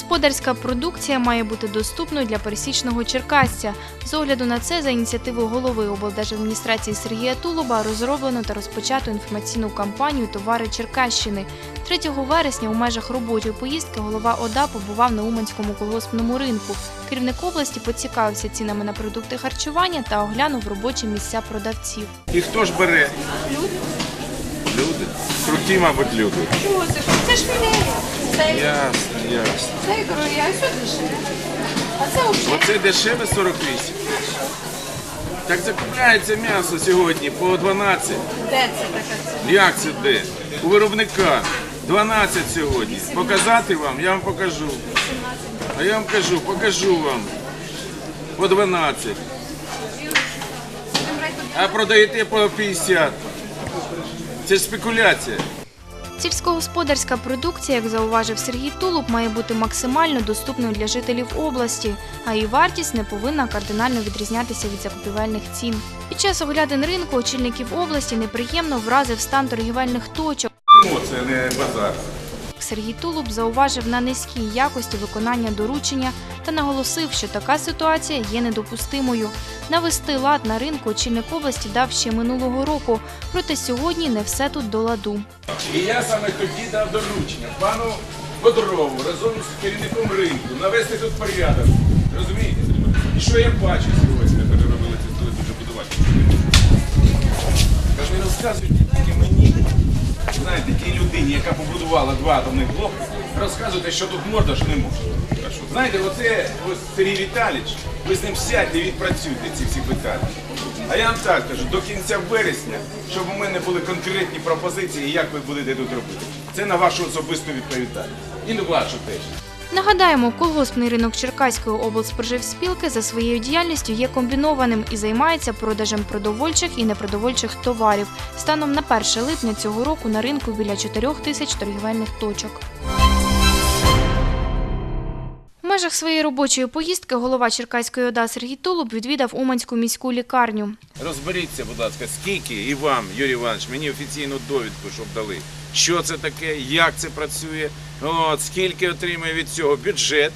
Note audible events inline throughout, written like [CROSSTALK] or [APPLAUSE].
Сільськогосподарська продукція має бути доступною для пересічного черкасця. З огляду на це, за ініціативою голови облдержадміністрації Сергія Тулуба розроблено та розпочато інформаційну кампанію Товари Черкащини. 3 вересня у межах робочої поїздки голова ОДА побував на Уманському колгоспному ринку. Керівник області поцікавився цінами на продукти харчування та оглянув робочі місця продавців. І хто ж бере? Круті, мабуть, люди. Чого це? Це ж філея. Це, Ясно, ясно. це кажу, я все дешеве. А це взагалі. Оце дешеве 48. Так закупляється м'ясо сьогодні по 12. Де це така ціна? Як це де? У виробника 12 сьогодні. Показати вам? Я вам покажу. А я вам кажу, покажу вам. По 12. А продаєте по 50. Це ж спекуляція. Сільськогосподарська продукція, як зауважив Сергій Тулуб, має бути максимально доступною для жителів області, а її вартість не повинна кардинально відрізнятися від закупівельних цін. Під час оглядин ринку очільників області неприємно вразив стан торгівельних точок. Це не базар. Сергій Тулуб зауважив на низькій якості виконання доручення та наголосив, що така ситуація є недопустимою. Навести лад на ринку очільник області дав ще минулого року, проте сьогодні не все тут до ладу. І я саме тоді дав доручення пану Бодрову разом з керівником ринку навести тут порядок. Розумієте? І що я бачу сьогодні? Коли дуже будувати. Та не розказуйте тільки мені. Знаєте, тій людині, яка побудувала два атомних блоки, розказуйте, що тут можна, що не можна. Знаєте, оце ось Сергій Віталійович, ви з ним сядьте і відпрацюйте ці всі питання. А я вам так кажу, до кінця вересня, щоб у мене були конкретні пропозиції, як ви будете тут робити. Це на вашу особисту відповідальність. І на вашу теж. Нагадаємо, колгоспний ринок Черкаської облспоживспілки за своєю діяльністю є комбінованим і займається продажем продовольчих і непродовольчих товарів. Станом на 1 липня цього року на ринку біля 4 тисяч торгівельних точок. У межах своєї робочої поїздки голова Черкаської ОДА Сергій Тулуб відвідав Уманську міську лікарню. Розберіться, будь ласка, скільки і вам, Юрій Іванович, мені офіційну довідку, щоб дали. Що це таке, як це працює, от, скільки отримує від цього бюджет,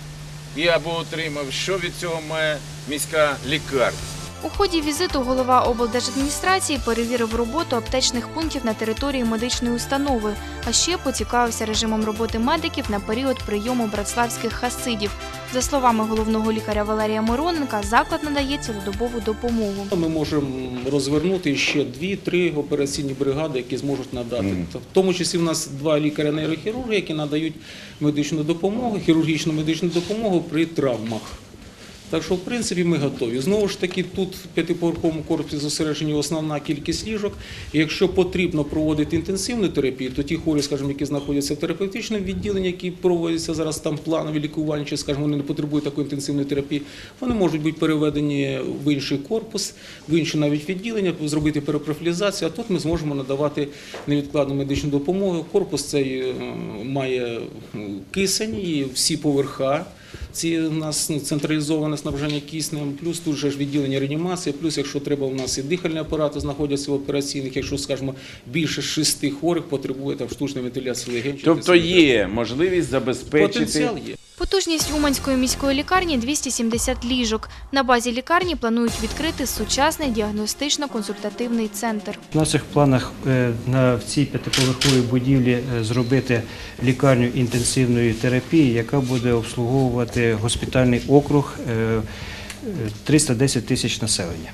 і або отримав, що від цього має міська лікарня. У ході візиту голова облдержадміністрації перевірив роботу аптечних пунктів на території медичної установи, а ще поцікавився режимом роботи медиків на період прийому братславських хасидів. За словами головного лікаря Валерія Мироненка, заклад надає цілодобову допомогу. Ми можемо розвернути ще дві-три операційні бригади, які зможуть надати. В тому числі в нас два лікаря-нейрохірурги, які надають медичну допомогу, хірургічну медичну допомогу при травмах. Так що, в принципі, ми готові. Знову ж таки, тут в п'ятиповерховому корпусі зосереджені основна кількість ліжок. Якщо потрібно проводити інтенсивну терапію, то ті хворі, скажімо, які знаходяться в терапевтичному відділенні, які проводяться зараз там планові лікування, чи скажімо, вони не потребують такої інтенсивної терапії, вони можуть бути переведені в інший корпус, в інші навіть відділення, зробити перепрофілізацію. А тут ми зможемо надавати невідкладну медичну допомогу. Корпус цей має кисень і всі поверха. Ці у нас ну, централізоване снабження киснем, плюс тут же ж відділення реанімації, плюс, якщо треба, у нас і дихальні апарати знаходяться в операційних, якщо, скажімо, більше шести хворих потребує там штучної вентиляції легень. Тобто є можливість забезпечити Потенціал є. Потужність Уманської міської лікарні 270 ліжок. На базі лікарні планують відкрити сучасний діагностично-консультативний центр. В наших планах е, на цій п'ятиповерховій будівлі е, зробити лікарню інтенсивної терапії, яка буде обслуговувати госпітальний округ е, е, 310 тисяч населення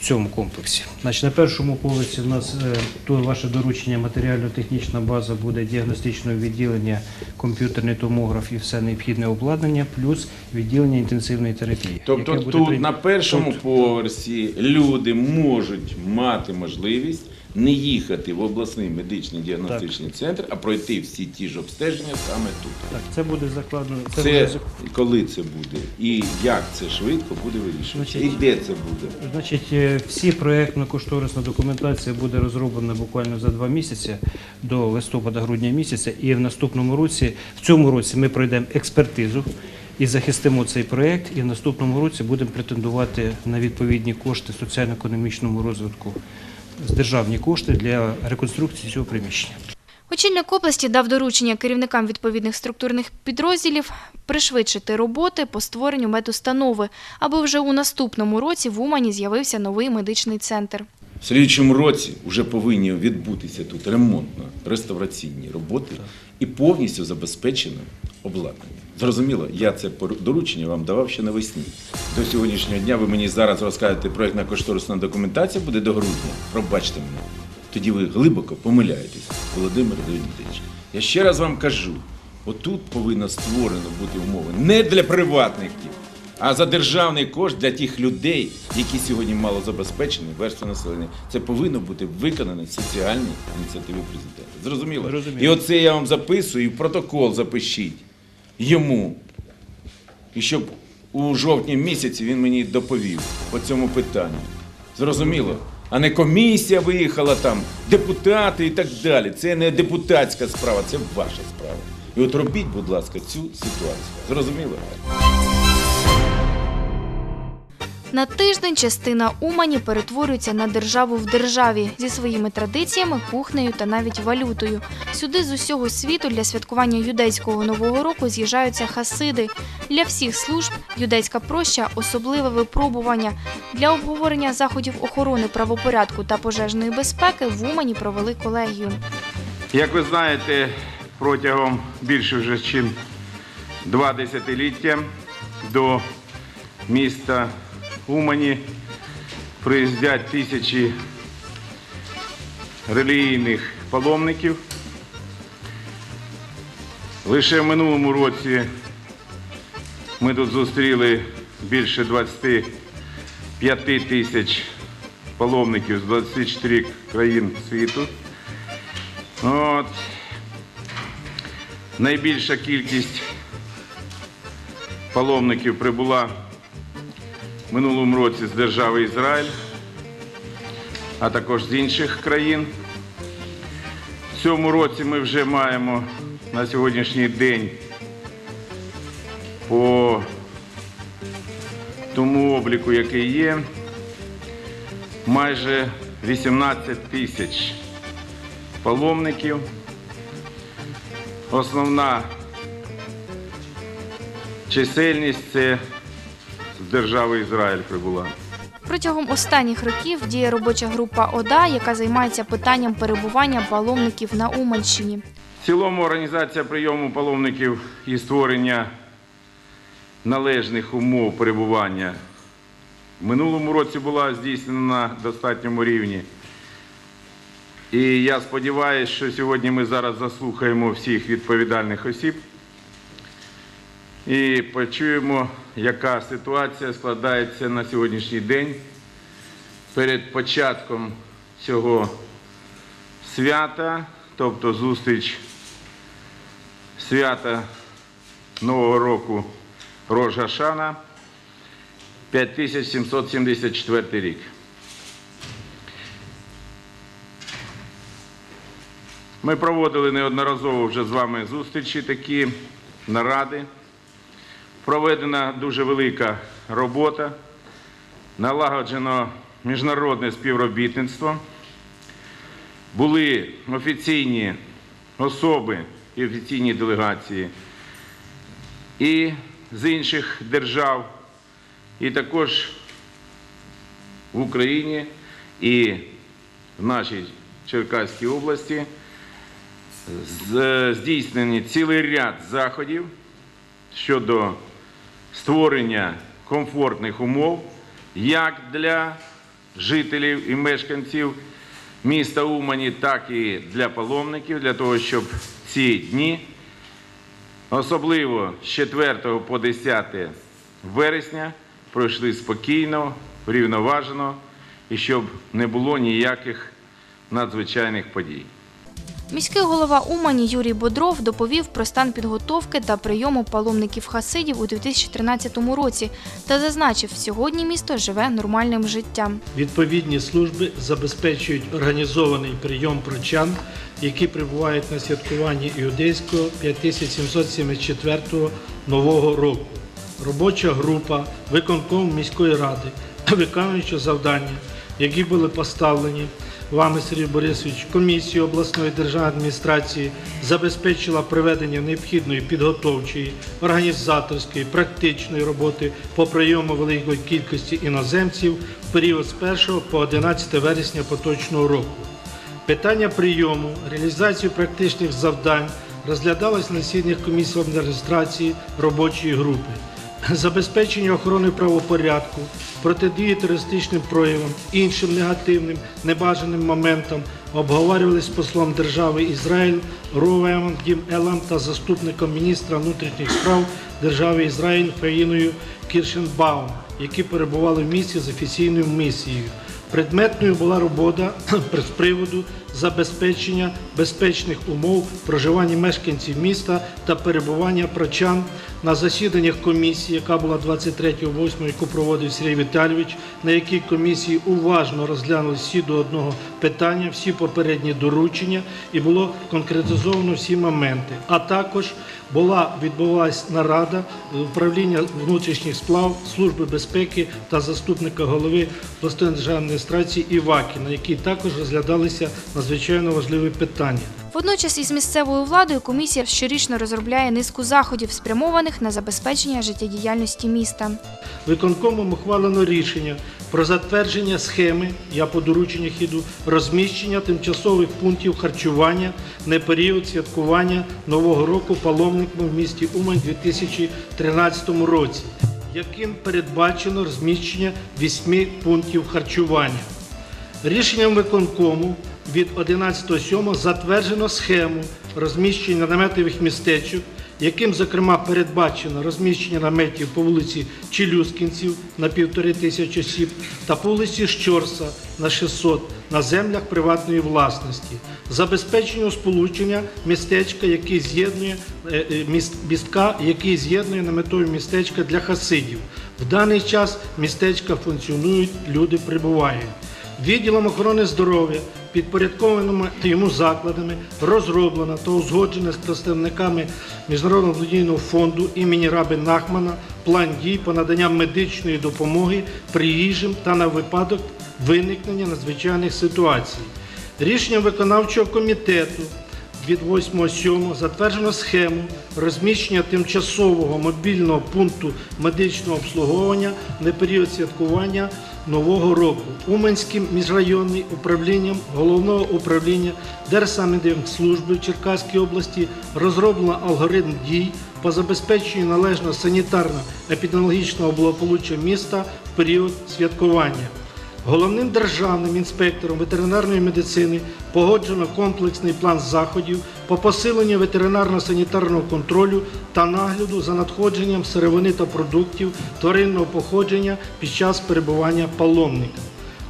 в цьому комплексі. Значить, на першому поверсі в нас е, то ваше доручення, матеріально-технічна база буде діагностичного відділення, комп'ютерний томограф і все необхідне обладнання, плюс відділення інтенсивної терапії. Тобто тут прийм- на першому Тут- поверсі люди можуть мати можливість не їхати в обласний медичний діагностичний центр, а пройти всі ті ж обстеження саме тут. Так, це буде закладено. Це, Це буде коли це буде і як це швидко буде вирішуватися, і де це буде. Значить, е, всі проєктно-кошторисна документація буде розроблена буквально за два місяці до листопада-грудня місяця. І в наступному році, в цьому році, ми пройдемо експертизу і захистимо цей проєкт. І в наступному році будемо претендувати на відповідні кошти соціально-економічному розвитку державні кошти для реконструкції цього приміщення. Очільник області дав доручення керівникам відповідних структурних підрозділів пришвидшити роботи по створенню медустанови, аби вже у наступному році в Умані з'явився новий медичний центр. В слідчому році вже повинні відбутися тут ремонтно-реставраційні роботи і повністю забезпечено обладнання. Зрозуміло, я це доручення вам давав ще навесні. До сьогоднішнього дня ви мені зараз розкажете, проєктна кошторисна документація буде до грудня. Пробачте мене. Тоді ви глибоко помиляєтесь, Володимир Леонідович. Я ще раз вам кажу: отут повинно створено бути умови не для приватників, а за державний кошт для тих людей, які сьогодні мало забезпечені, верстви населення. Це повинно бути виконано соціальні ініціативи президента. Зрозуміло? Зрозуміло. І оце я вам записую, і в протокол запишіть йому. І щоб у жовтні місяці він мені доповів по цьому питанню. Зрозуміло? А не комісія виїхала там, депутати і так далі. Це не депутатська справа, це ваша справа. І от робіть, будь ласка, цю ситуацію. Зрозуміло? На тиждень частина Умані перетворюється на державу в державі зі своїми традиціями, кухнею та навіть валютою. Сюди з усього світу для святкування юдейського нового року з'їжджаються хасиди. Для всіх служб юдейська проща особливе випробування. Для обговорення заходів охорони правопорядку та пожежної безпеки в Умані провели колегію. Як ви знаєте, протягом більше вже ніж два десятиліття до міста Умані приїздять тисячі релігійних паломників. Лише в минулому році ми тут зустріли більше 25 тисяч паломників з 24 країн світу. От. Найбільша кількість паломників прибула минулому році з держави Ізраїль, а також з інших країн. В цьому році ми вже маємо на сьогоднішній день по тому обліку, який є, майже 18 тисяч паломників. Основна чисельність це держави Ізраїль прибула. Протягом останніх років діє робоча група ОДА, яка займається питанням перебування паломників на Уманщині. В цілому організація прийому паломників і створення належних умов перебування в минулому році була здійснена на достатньому рівні. І я сподіваюся, що сьогодні ми зараз заслухаємо всіх відповідальних осіб і почуємо, яка ситуація складається на сьогоднішній день перед початком цього свята, тобто зустріч свята Нового року Рож Гашана 5774 рік. Ми проводили неодноразово вже з вами зустрічі, такі наради. Проведена дуже велика робота, налагоджено міжнародне співробітництво. Були офіційні особи і офіційні делегації і з інших держав, і також в Україні і в нашій Черкаській області здійснені цілий ряд заходів щодо створення комфортних умов як для жителів і мешканців міста Умані, так і для паломників, для того, щоб ці дні, особливо з 4 по 10 вересня, пройшли спокійно, врівноважено і щоб не було ніяких надзвичайних подій. Міський голова Умані Юрій Бодров доповів про стан підготовки та прийому паломників хасидів у 2013 році та зазначив, сьогодні місто живе нормальним життям. Відповідні служби забезпечують організований прийом прочан, які прибувають на святкуванні іудейського 5774 нового року. Робоча група виконком міської ради, виконуючи завдання, які були поставлені вами, Сергій Борисович, комісія обласної державної адміністрації забезпечила проведення необхідної підготовчої, організаторської, практичної роботи по прийому великої кількості іноземців в період з 1 по 11 вересня поточного року. Питання прийому, реалізацію практичних завдань розглядалось на засіданнях комісії адміністрації робочої групи. Забезпечення охорони правопорядку, протидії терористичним проявам, іншим негативним, небажаним моментам обговорювали з послом держави Ізраїль Ровем Дім Елам та заступником міністра внутрішніх справ держави Ізраїль Фаїною Кіршенбаум, які перебували в місті з офіційною місією. Предметною була робота [CLEARS THROAT] з приводу забезпечення безпечних умов проживання мешканців міста та перебування прочан на засіданнях комісії, яка була 23.08, яку проводив Сергій Віталійович, на якій комісії уважно розглянули всі до одного питання, всі попередні доручення і було конкретизовано всі моменти. А також була відбулася нарада управління внутрішніх сплав Служби безпеки та заступника голови обласної державної адміністрації Івакі, на якій також розглядалися надзвичайно важливі питання. Водночас із місцевою владою комісія щорічно розробляє низку заходів, спрямованих на забезпечення життєдіяльності міста. Виконкомом ухвалено рішення про затвердження схеми, я по дорученнях іду, розміщення тимчасових пунктів харчування на період святкування Нового року паломниками в місті Умань у 2013 році, яким передбачено розміщення вісьми пунктів харчування. Рішенням виконкому від 11.07 затверджено схему розміщення наметових містечок, яким, зокрема, передбачено розміщення наметів по вулиці Челюскінців на півтори тисячі осіб та по вулиці Щорса на 600 на землях приватної власності, забезпечення сполучення містечка, який з'єднує е, е, міст- містка, який з'єднує наметові містечка для хасидів. В даний час містечка функціонують, люди прибувають. Відділом охорони здоров'я, підпорядкованими йому закладами, розроблено та узгоджено з представниками Міжнародного благодійного фонду імені Раби Нахмана план дій по наданням медичної допомоги приїжджим та на випадок виникнення надзвичайних ситуацій. Рішенням виконавчого комітету від 8.7 затверджено схему розміщення тимчасового мобільного пункту медичного обслуговування на період святкування Нового року Уманським міжрайонним управлінням Головного управління Держсанепідемслужби в Черкаській області розроблено алгоритм дій по забезпеченню належного санітарно-епідеміологічного благополуччя міста в період святкування. Головним державним інспектором ветеринарної медицини погоджено комплексний план заходів по посиленню ветеринарно-санітарного контролю та нагляду за надходженням сировини та продуктів тваринного походження під час перебування паломника.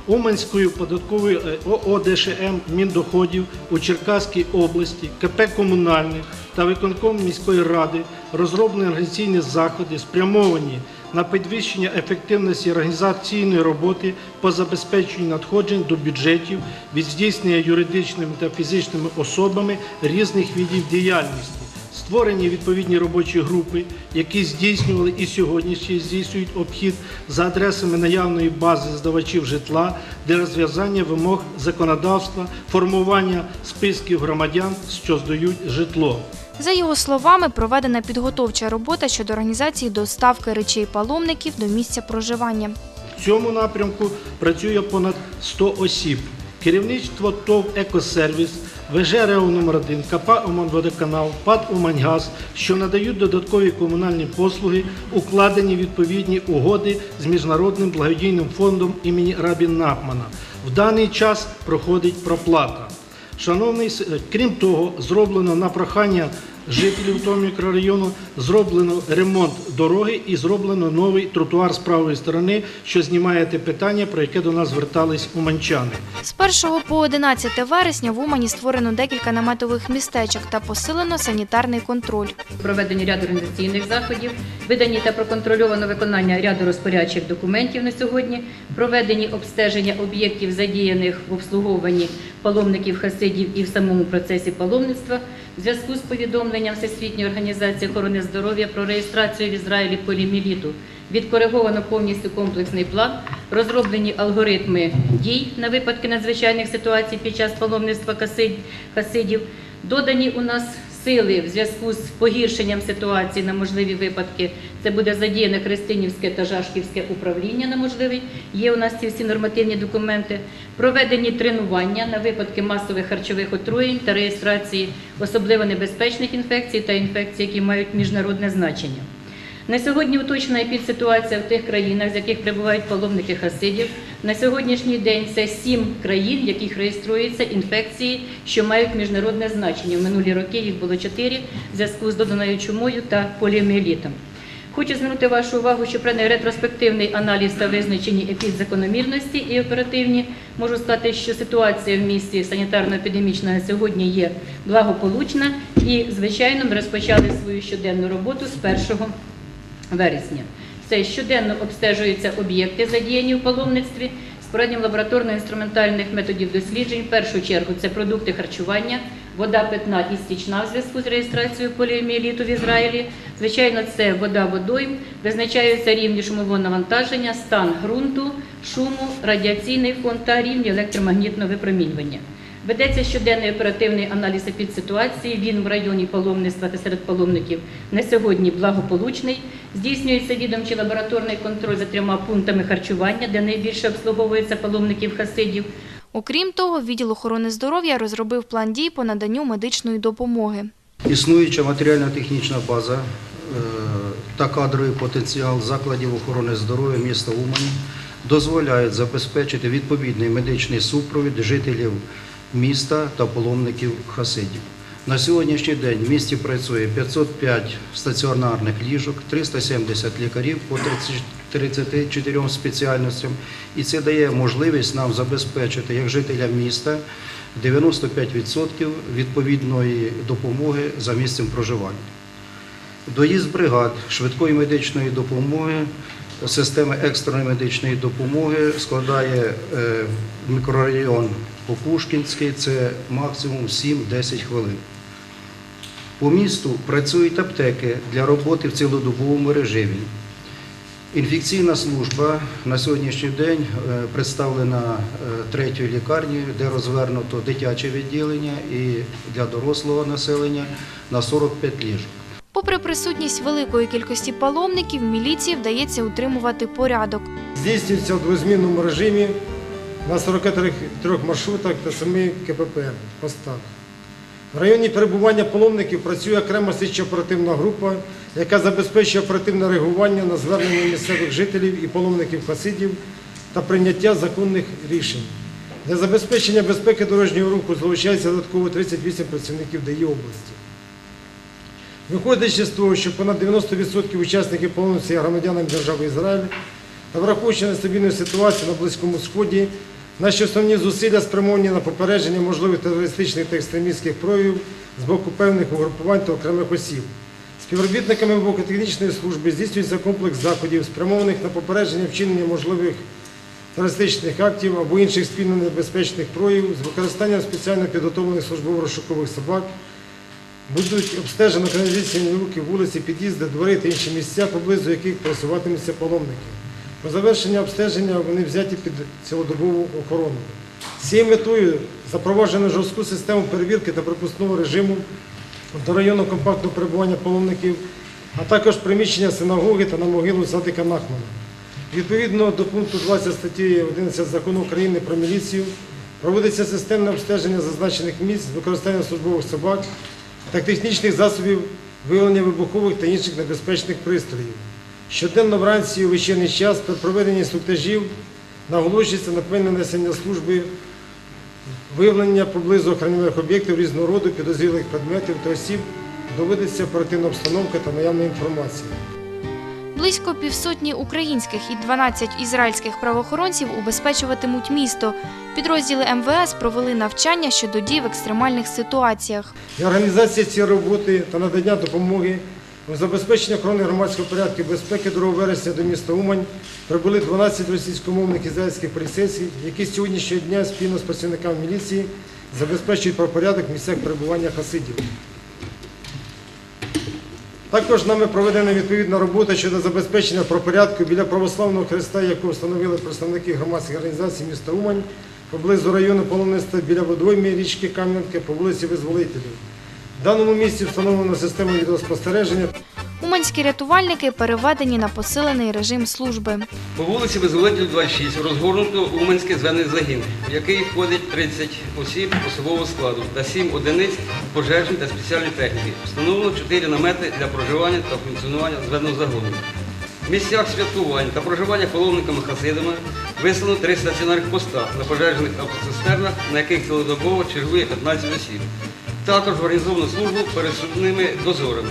Уманською податковою е, ООДШМ Міндоходів у Черкаській області, КП «Комунальник» та виконком міської ради розроблені організаційні заходи, спрямовані на підвищення ефективності організаційної роботи по забезпеченню надходжень до бюджетів від здійснення юридичними та фізичними особами різних видів діяльності. Створені відповідні робочі групи, які здійснювали і сьогодні ще здійснюють обхід за адресами наявної бази здавачів житла для розв'язання вимог законодавства, формування списків громадян, що здають житло. За його словами, проведена підготовча робота щодо організації доставки речей паломників до місця проживання. В цьому напрямку працює понад 100 осіб. Керівництво ТОВ «Екосервіс», ВЖ РЕО номер 1 КП «Уманводоканал», ПАД «Уманьгаз», що надають додаткові комунальні послуги, укладені відповідні угоди з Міжнародним благодійним фондом імені Рабін Нахмана. В даний час проходить проплата. Шановний, крім того, зроблено на прохання жителів того мікрорайону, зроблено ремонт дороги і зроблено новий тротуар з правої сторони, що знімає те питання, про яке до нас звертались уманчани. З 1 по 11 вересня в Умані створено декілька наметових містечок та посилено санітарний контроль. проведення ряду організаційних заходів, видані та проконтрольовано виконання ряду розпорядчих документів на сьогодні, проведені обстеження об'єктів, задіяних в обслуговуванні паломників хасидів і в самому процесі паломництва, в зв'язку з повідомленням Всесвітньої організації охорони здоров'я про реєстрацію в Ізраїлі поліміліту. Відкориговано повністю комплексний план розроблені алгоритми дій на випадки надзвичайних ситуацій під час паломництва хасидів. Додані у нас сили в зв'язку з погіршенням ситуації на можливі випадки. Це буде задіяне Христинівське та Жашківське управління на можливий. Є у нас ці всі нормативні документи. Проведені тренування на випадки масових харчових отруєнь та реєстрації особливо небезпечних інфекцій та інфекцій, які мають міжнародне значення. На сьогодні уточнена епідситуація в тих країнах, з яких прибувають паломники хасидів. На сьогоднішній день це сім країн, в яких реєструються інфекції, що мають міжнародне значення. В минулі роки їх було чотири в зв'язку з доданою чумою та поліоміелітом. Хочу звернути вашу увагу, що проведений ретроспективний аналіз та визначені епідзакономірності і оперативні. Можу сказати, що ситуація в місті санітарно-епідемічна сьогодні є благополучна і, звичайно, ми розпочали свою щоденну роботу з 1 вересня. Це щоденно обстежуються об'єкти, задіяні в паломництві, з проведенням лабораторно-інструментальних методів досліджень. В першу чергу це продукти харчування, вода питна і стічна в зв'язку з реєстрацією поліоміеліту в Ізраїлі. Звичайно, це вода водойм, визначаються рівні шумового навантаження, стан ґрунту, шуму, радіаційний фон та рівні електромагнітного випромінювання. Ведеться щоденний оперативний аналіз епідситуації. Він в районі паломництва та серед паломників на сьогодні благополучний. Здійснюється відомчий лабораторний контроль за трьома пунктами харчування, де найбільше обслуговується паломників хасидів. Окрім того, відділ охорони здоров'я розробив план дій по наданню медичної допомоги. Існуюча матеріально-технічна база е, та кадровий потенціал закладів охорони здоров'я міста Умані дозволяють забезпечити відповідний медичний супровід жителів міста та паломників хасидів. На сьогоднішній день в місті працює 505 стаціонарних ліжок, 370 лікарів по 34 спеціальностям, і це дає можливість нам забезпечити як жителям міста 95% відповідної допомоги за місцем проживання. Доїзд бригад швидкої медичної допомоги, системи екстреної медичної допомоги складає е, мікрорайон Попушкінський, це максимум 7-10 хвилин. По місту працюють аптеки для роботи в цілодобовому режимі. Інфекційна служба на сьогоднішній день е, представлена е, третьою лікарнею, де розвернуто дитяче відділення і для дорослого населення на 45 ліжок. Попри присутність великої кількості паломників, міліції вдається утримувати порядок. здійснюється у двозмінному режимі на 43 маршрутах та 7 КПП постах. В районі перебування паломників працює окрема слідчо-оперативна група, яка забезпечує оперативне реагування на звернення місцевих жителів і паломників хасидів та прийняття законних рішень. Для забезпечення безпеки дорожнього руху залучається додатково 38 працівників ДАІ області. Виходячи з того, що понад 90% учасників паломництва є громадянами держави Ізраїль, та враховуючи нестабільну ситуацію на Близькому Сході, наші основні зусилля спрямовані на попередження можливих терористичних та екстремістських проявів з боку певних угрупувань та окремих осіб. Співробітниками вибухотехнічної служби здійснюється комплекс заходів, спрямованих на попередження вчинення можливих терористичних актів або інших спільно небезпечних проявів з використанням спеціально підготовлених службово-розшукових собак, будуть обстежені каналізаційні люки, вулиці, під'їзди, двори та інші місця, поблизу яких просуватимуться паломники. По завершенню обстеження вони взяті під цілодобову охорону. З цією метою запроваджено жорстку систему перевірки та пропускного режиму до району компактного перебування паломників, а також приміщення синагоги та на могилу Садика Нахмана. Відповідно до пункту 20 статті 11 закону України про міліцію проводиться системне обстеження зазначених місць з використанням службових собак та технічних засобів виявлення вибухових та інших небезпечних пристроїв. Щоденно вранці у вечірній час при проведенні суктажів наголошується на певне несення служби виявлення поблизу охоронних об'єктів різного роду підозрілих предметів та осіб, доводиться оперативна обстановка та наявна інформація. Близько півсотні українських і 12 ізраїльських правоохоронців убезпечуватимуть місто. Підрозділи МВС провели навчання щодо дій в екстремальних ситуаціях. Для організації цієї роботи та надання допомоги у забезпеченні охорони громадського порядку і безпеки 2 вересня до міста Умань прибули 12 російськомовних ізраїльських поліцейських, які сьогоднішнього дня спільно з працівниками міліції забезпечують правопорядок в місцях перебування хасидів. Також нами проведена відповідна робота щодо забезпечення пропорядку біля православного хреста, яку встановили представники громадських організацій міста Умань поблизу району паломництва біля водойми річки Кам'янки по вулиці Визволителів. В даному місці встановлено систему відеоспостереження Уманські рятувальники переведені на посилений режим служби. По вулиці Визволителів 26 розгорнуто Уманський звений загін, в який входить 30 осіб особового складу та 7 одиниць пожежної та спеціальної техніки. Встановлено 4 намети для проживання та функціонування зведеного загону. В місцях святкувань та проживання паломниками-хасидами виставлено три стаціонарних поста на пожежних автоцистернах, на яких цілодобово чергує 15 осіб. Також організовано службу пересувними дозорами.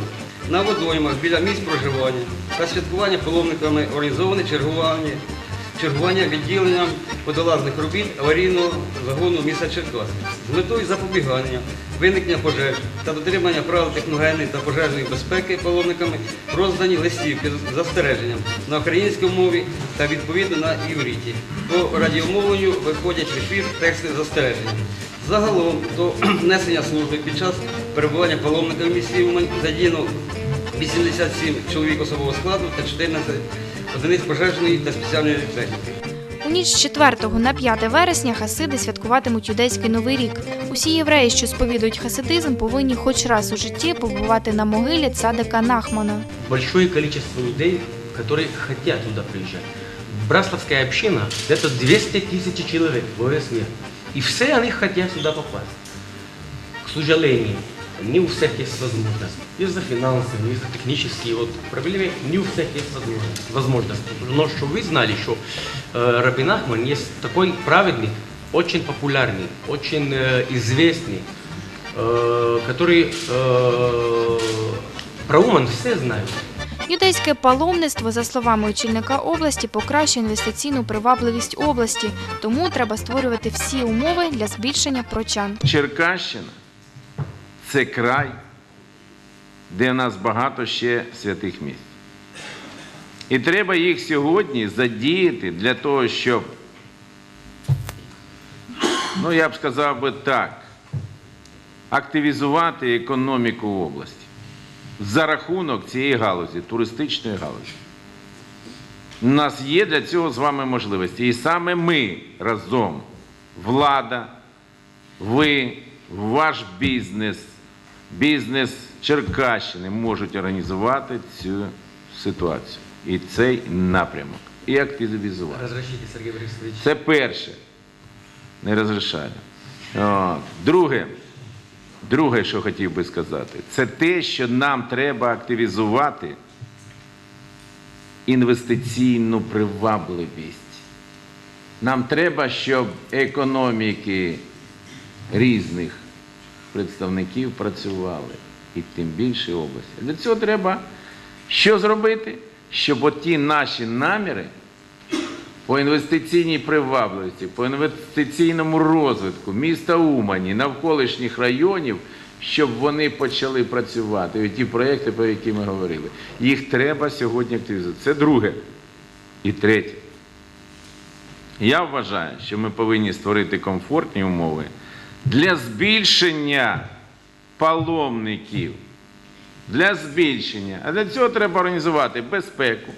На водоймах біля місць проживання та святкування паломниками організоване чергування, чергування відділенням водолазних робіт аварійного загону міста Черкас з метою запобігання, виникнення пожеж та дотримання правил техногенної та пожежної безпеки паломниками роздані листівки з застереженням на українській мові та відповідно на івриті. По радіомовленню виходять в ефір тексти застереження. Загалом до [CLEARS THROAT] несення служби під час перебування паломника в місті Умань задіяно 87 чоловік особового складу та 14 одиниць пожежної та спеціальної техніки. У ніч з 4 на 5 вересня хасиди святкуватимуть юдейський новий рік. Усі євреї, що сповідують хасидизм, повинні хоч раз у житті побувати на могилі цадика Нахмана. большое количество людей, которые хотят туда приезжать. Браславская община – это 200 тысяч человек в ОСВ. И все они хотят сюда попасть. К сожалению, не у всех есть возможность. Из-за финансов, из-за технические вот проблемы, не у всех есть возможность. возможность. Но что вы знали, что э, Рабин Ахман есть такой праведник, очень популярный, очень э, известный, э, который э, про Уман все знают. Юдейське паломництво, за словами очільника області, покращує інвестиційну привабливість області, тому треба створювати всі умови для збільшення прочан. Черкащина це край, де в нас багато ще святих місць. І треба їх сьогодні задіяти для того, щоб, ну я б сказав би так, активізувати економіку області за рахунок цієї галузі, туристичної галузі. У нас є для цього з вами можливості. І саме ми разом, влада, ви, ваш бізнес, бізнес Черкащини можуть організувати цю ситуацію і цей напрямок, і активізувати. Разрешите, Сергей Борисович. Це перше. Не розрішаю. Друге, друге, що хотів би сказати, це те, що нам треба активізувати інвестиційну привабливість. Нам треба, щоб економіки різних представників працювали, і тим більше області. Для цього треба що зробити? Щоб оті наші наміри по інвестиційній привабливості, по інвестиційному розвитку міста Умані, навколишніх районів, щоб вони почали працювати. І ті проєкти, про які ми говорили, їх треба сьогодні активізувати. Це друге. І третє. Я вважаю, що ми повинні створити комфортні умови для збільшення паломників. Для збільшення. А для цього треба організувати безпеку.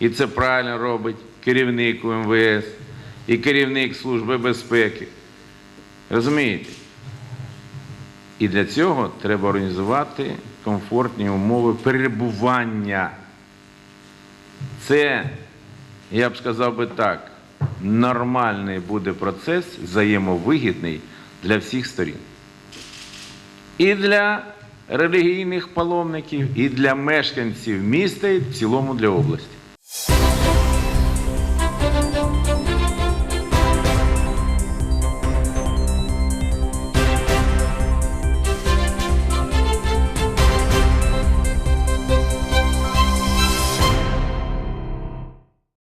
І це правильно робить керівник УМВС і керівник Служби безпеки. Розумієте? І для цього треба організувати комфортні умови перебування. Це, я б сказав би так, нормальний буде процес, взаємовигідний для всіх сторін. І для релігійних паломників, і для мешканців міста, і в цілому для області.